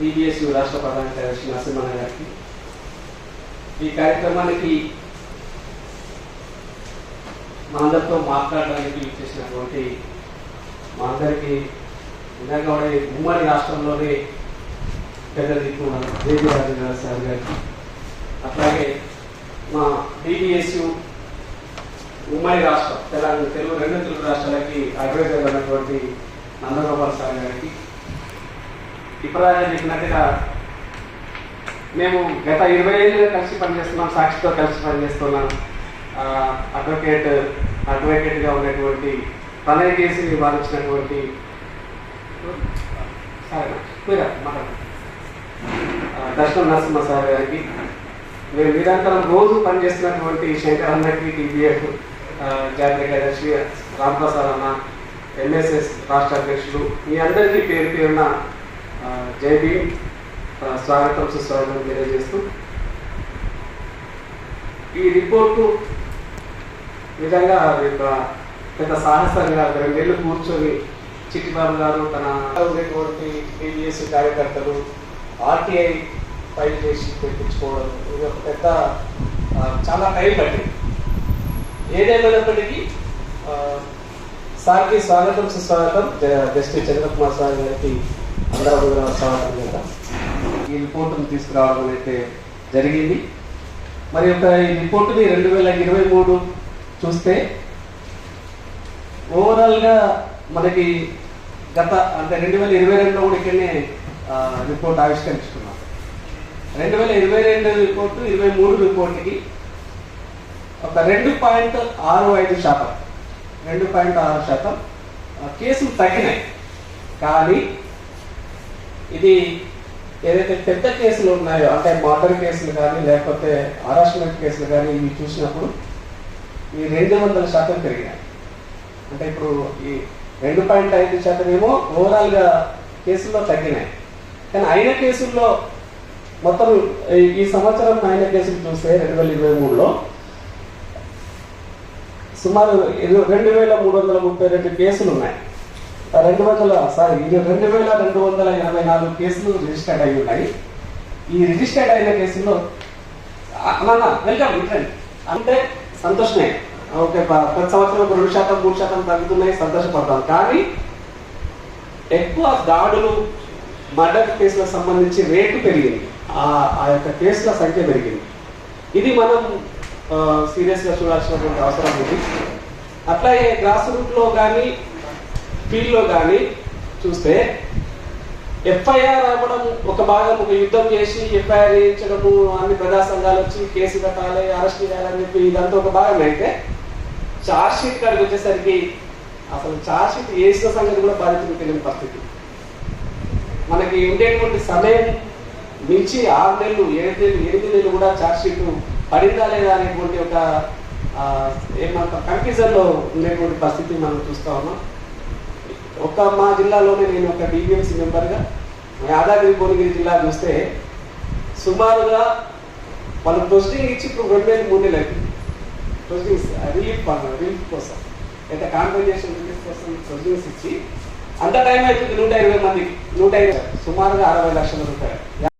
TBS రాష్ట్ర ప్రధాన కార్యదర్శి నరసింహన్న గారికి. ఈ కార్యక్రమానికి మా అందరితో మాట్లాడడానికి చేసినటువంటి మా అందరికీ ఇందాక ఉమ్మడి రాష్ట్రంలోనే పెద్ద దిక్కు సార్ గారికి. అట్లాగే మా డిబిఎస్యు ఉమ్మడి రాష్ట్రం తెలంగాణ తెలుగు రెండు తెలుగు రాష్ట్రాలకి అడ్వైజర్ ఉన్నటువంటి నందగోపాల్ సార్ గారికి ఇప్పటిదాకా చెప్పినట్టుగా మేము గత ఇరవై ఏళ్ళుగా కలిసి పనిచేస్తున్నాం సాక్షితో కలిసి పనిచేస్తున్నాం. అడ్వకేట్ అడ్వకేట్గా ఉన్నటువంటి తనయ కేసుని వాదించినటువంటి సరే దర్శనం నరసింహ సార్ గారికి. మేము నిరంతరం రోజు పనిచేస్తున్నటువంటి శంకర్ అన్నకి టీబీఎఫ్ జాతీయ కార్యదర్శి రాంప్రసాద్ అన్న ఎంఎస్ఎస్ రాష్ట్ర అధ్యక్షులు మీ అందరికీ పేరు పేరున ఆ, జై భీమ్. స్వాగతం సుస్వాగతం తెలియజేస్తూ. ఈ రిపోర్టు నిజంగా పెద్ద సాహసంగా వేలు కూర్చొని చిట్టిబాబు గారు తన ఉన్నటువంటి టీబీఎస్ కార్యకర్తలు ఆర్టీఐ ఫైల్ చేసి పెట్టించుకోవడం ఇది ఒక పెద్ద చాలా టైం పట్టింది. ఏదేమైనప్పటికీ సార్కి స్వాగతం సుస్వాగతం. జ- జస్టిస్ చంద్రకుమార్ సార్ గారికి అందరూ కూడా ఈ రిపోర్టును తీసుకురావడం అయితే జరిగింది. మరి యొక్క ఈ రిపోర్టుని రెండు వేల ఇరవై మూడు చూస్తే ఓవరాల్గా మనకి గత అంటే రెండు వేల ఇరవై రెండులో కూడా ఇక్కడనే రిపోర్ట్ ఆవిష్కరించుకున్నాం. రెండు వేల ఇరవై రెండు రిపోర్టు ఇరవై మూడు రిపోర్ట్కి ఒక రెండు పాయింట్ ఆరు ఐదు శాతం. రెండు పాయింట్ ఆరు శాతం కేసులు తగ్గినాయి. కానీ ఇది ఏదైతే పెద్ద కేసులు ఉన్నాయో అంటే మర్డర్ కేసులు కానీ లేకపోతే హరాస్మెంట్ కేసులు కానీ ఇవి చూసినప్పుడు ఈ రెండు వందల శాతం పెరిగినాయి. అంటే ఇప్పుడు ఈ రెండు పాయింట్ ఐదు శాతం ఏమో ఓవరాల్గా కేసుల్లో తగ్గినాయి. కానీ అయిన కేసుల్లో మొత్తం ఈ- సంవత్సరం అయిన కేసులు చూస్తే రెండు వేల ఇరవై మూడులో సుమారు రెండు వేల మూడు వందల ముప్పై రెండు కేసులు ఉన్నాయి. రెండు వందల సారీ రెండు వేల రెండు వందల ఎనభై నాలుగు కేసులు రిజిస్టర్డ్ అయి ఉన్నాయి. ఈ రిజిస్టర్డ్ అయిన కేసుల్లో నాన్న వెల్కమ్ ఇట్రండి. అంటే సంతోషమే. ఓకే ప్రతి సంవత్సరం ఒక రెండు శాతం మూడు శాతం తగ్గుతున్నాయి సంతోషపడతాం. కానీ ఎక్కువ దాడులు మర్డర్ కేసులకు సంబంధించి రేటు పెరిగింది. ఆ ఆ యొక్క కేసుల సంఖ్య పెరిగింది. ఇది మనం సీరియస్గా చూడాల్సినటువంటి అవసరం ఉంది. అట్లాగే గ్రాస్ రూట్లో కానీ ఫీల్డ్లో కానీ చూస్తే ఎఫ్ఐఆర్ అవ్వడం ఒక భాగం ఒక యుద్ధం చేసి ఎఫ్ఐఆర్ చేయించడము అన్ని ప్రజా సంఘాలు వచ్చి కేసు కట్టాలి అరెస్ట్ చేయాలని చెప్పి ఇదంతా ఒక భాగం అయితే చార్జ్ షీట్ కాడికి వచ్చేసరికి అసలు చార్జ్ షీట్ వేసిన సంగతి కూడా బాధితులు తెలియని పరిస్థితి. మనకి ఉండేటువంటి సమయం మించి ఆరు నెలలు ఏడు నెలలు ఎనిమిది నెలలు కూడా చార్జ్ షీట్ పడిందా లేదా అనేటువంటి ఒక ఆ, కన్ఫ్యూజన్లో ఉండేటువంటి పరిస్థితి మనం చూస్తా ఉన్నాం. ఒక మా జిల్లాలోనే నేను ఒక డిబిఎంసీ మెంబర్గా. యాదాద్రి భువనగిరి జిల్లా చూస్తే సుమారుగా వాళ్ళు ప్రొసీడింగ్ ఇచ్చి ఇప్పుడు రెండు వేలు మూడు నెలలు అవుతుంది ప్రొసీడింగ్స్ రిలీఫ్ రిలీఫ్ కోసం. అయితే కాంపెన్సేషన్ రిలీఫ్ కోసం ప్రొసీడింగ్స్ ఇచ్చి అంత టైం అవుతుంది నూట ఇరవై మందికి. నూట ఇరవై సుమారుగా అరవై లక్షల రూపాయలు.